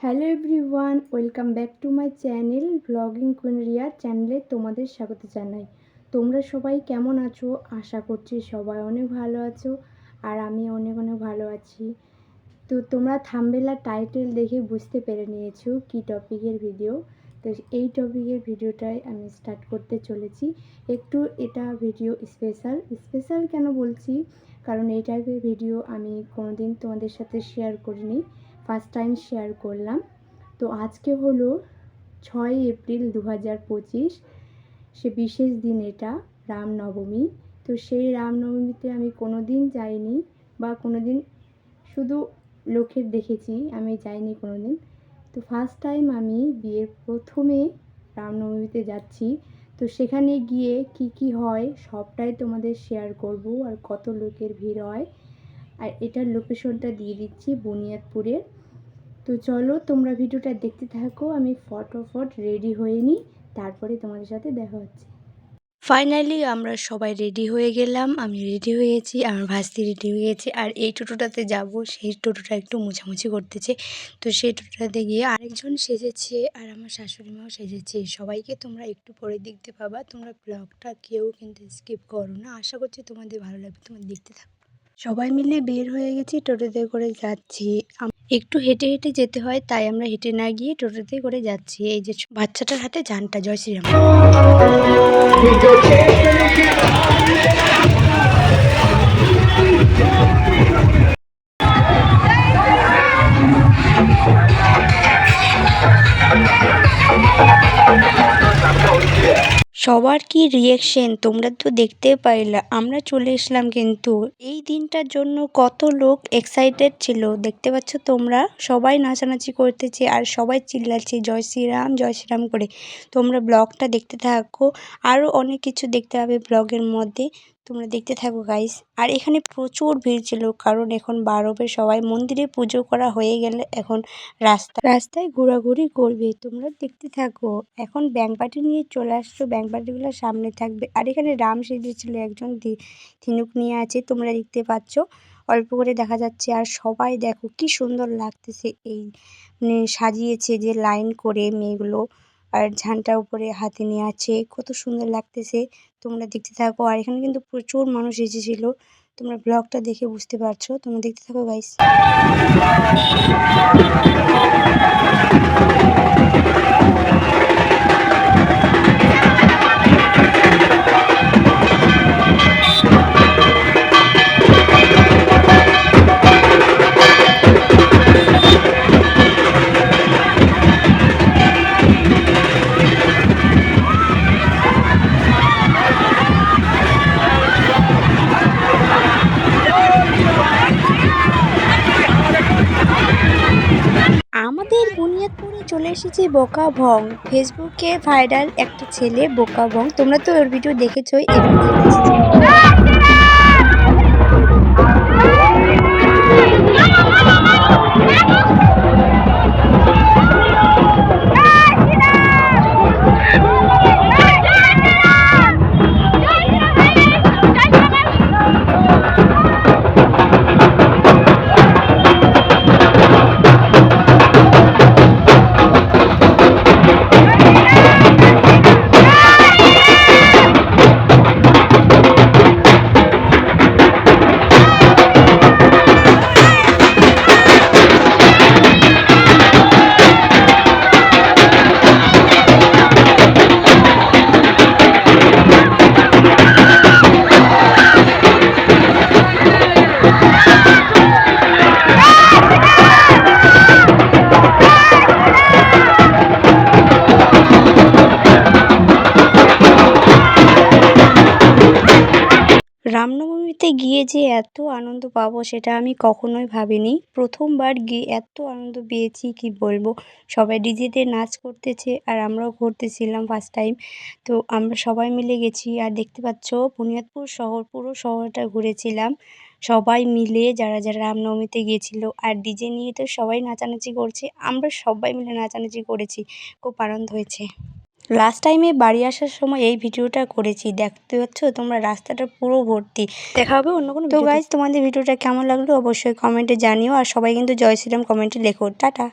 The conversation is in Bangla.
Hello everyone, welcome back to my channel blogging queen Riya চ্যানেলে তোমাদের স্বাগত জানাই। তোমরা সবাই কেমন আছো? আশা করছি সবাই অনেক ভালো আছো আর আমি অনেক অনেক ভালো আছি। তো তোমরা থামবেলা টাইটেল দেখে বুঝতে পেরে নিয়েছো কি টপিকের ভিডিও তো এই টপিকের ভিডিওটাই আমি স্টার্ট করতে চলেছি। একটু এটা ভিডিও স্পেশাল স্পেশাল কেন বলছি? কারণ এই টাইপের ভিডিও আমি কোনোদিন তোমাদের সাথে শেয়ার করিনি। ফার্স্ট টাইম শেয়ার করলাম। তো আজকে হলো ছয় এপ্রিল দু হাজার পঁচিশ, সে বিশেষ দিন এটা রামনবমী তো সেই রামনবমীতে আমি কোনো দিন যাইনি বা কোনো দিন শুধু লোকের দেখেছি, আমি যাইনি কোনো দিন তো ফার্স্ট টাইম আমি বিয়ের প্রথমে রামনবমীতে যাচ্ছি। তো সেখানে গিয়ে কি কি হয় সবটাই তোমাদের শেয়ার করব, আর কত লোকের ভিড় হয় আর এটার লোকেশনটা দিয়ে দিচ্ছি বুনিয়াদপুরের। তো চলো তোমরা ভিডিওটা দেখতে থাকো, আমি ফটোফট রেডি হয়ে নিই, তারপরে তোমাদের সাথে দেখা হচ্ছে। ফাইনালি আমরা সবাই রেডি হয়ে গেলাম, আমি রেডি হয়েছি আমার ভাস্তি রেডি হয়ে গেছে, আর এই টোটোটাতে যাব, সেই টোটোটা একটু মুছামুছি করতেছে। তো সেই টোটোটাতে গিয়ে আরেকজন সেজেছে, আর আমার শাশুড়ি মাও সেজেছে। সবাইকে তোমরা একটু পরে দেখতে পাবা তোমরা ব্লগটা কেউ কিন্তু স্কিপ করো না। আশা করছি তোমাদের ভালো লাগবে, তোমরা দেখতে থাকো। সবাই মিলে বের হয়ে গেছি টোটোতে করে যাচ্ছি। একটু হেঁটে হেঁটে যেতে হয়, তাই আমরা হেঁটে না গিয়ে টোটোতে করে যাচ্ছি। এই যে বাচ্চাটার হাতে জানটা জয় শ্রীরাম। সবার কি রিয়েকশন তোমরা তো দেখতে পাইলা। আমরা চলে এসলাম কিন্তু। এই দিনটার জন্য কত লোক এক্সাইটেড ছিল, দেখতে পাচ্ছ তোমরা? সবাই নাচানাচি করতেছে আর সবাই চিল্লাচ্ছে, জয় শ্রীরাম জয় শ্রীরাম করে। তোমরা ব্লগটা দেখতে থাকো। আরও অনেক কিছু দেখতে হবে ব্লগের মধ্যে। তোমরা দেখতে থাকো গাইস আর এখানে প্রচুর ভিড় ছিল, কারণ এখন বারবে সবাই মন্দিরে পুজো করা হয়ে গেলে এখন রাস্তা রাস্তায় ঘোরাঘুরি করবে, তোমরা দেখতে থাকো। এখন ব্যাংক পার্টি নিয়ে চলে আসছো ব্যাংক পার্টিগুলো সামনে থাকবে। আর এখানে রাম সেজেছিল, একজন থিনুক নিয়ে আছে, তোমরা দেখতে পাচ্ছ। অল্প করে দেখা যাচ্ছে, আর সবাই দেখো কি সুন্দর লাগতেছে এই মানে সাজিয়েছে যে লাইন করে মেয়েগুলো। আর ঝান্ডা উপরে হাতে নিয়ে আছে। কত সুন্দর লাগতেছে তোমরা দেখতে থাকো। আর এখানে কিন্তু প্রচুর মানুষ এসেছিল। তোমরা ব্লগটা দেখে বুঝতে পারছ। তোমরা দেখতে থাকো গাইস চলে এসেছে বোকা ভং। ফেসবুকে ভাইরাল একটা ছেলে বোকা ভং। তোমরা তো ওর ভিডিও দেখেছোই রামনবমীতে গিয়ে যে এত আনন্দ পাবো সেটা আমি কখনোই ভাবিনি। প্রথমবার গিয়ে এত আনন্দ পেয়েছি, কি বলব? সবাই ডিজেতে নাচ করতেছে আর আমরাও ঘুরতেছিলাম ফার্স্ট টাইম তো আমরা সবাই মিলে গেছি আর দেখতে পাচ্ছ, বুনিয়াদপুর শহর, পুরো শহরটা ঘুরেছিলাম। সবাই মিলে যারা যারা রামনবমীতে গিয়েছিল আর ডিজে নিয়ে তো সবাই নাচানাচি করছে, আমরা সবাই মিলে নাচানাচি করেছি। খুব আনন্দ হয়েছে। লাস্ট টাইমে বাড়ি আসার সময় এই ভিডিওটা করেছি। দেখতে পাচ্ছ তোমরা রাস্তাটা পুরো ভর্তি। দেখা হবে অন্য কোনো তো গাইজ তোমাদের ভিডিওটা কেমন লাগল অবশ্যই কমেন্টে জানিও। আর সবাই কিন্তু জয় শ্রীরাম কমেন্টে লেখো। টাটা।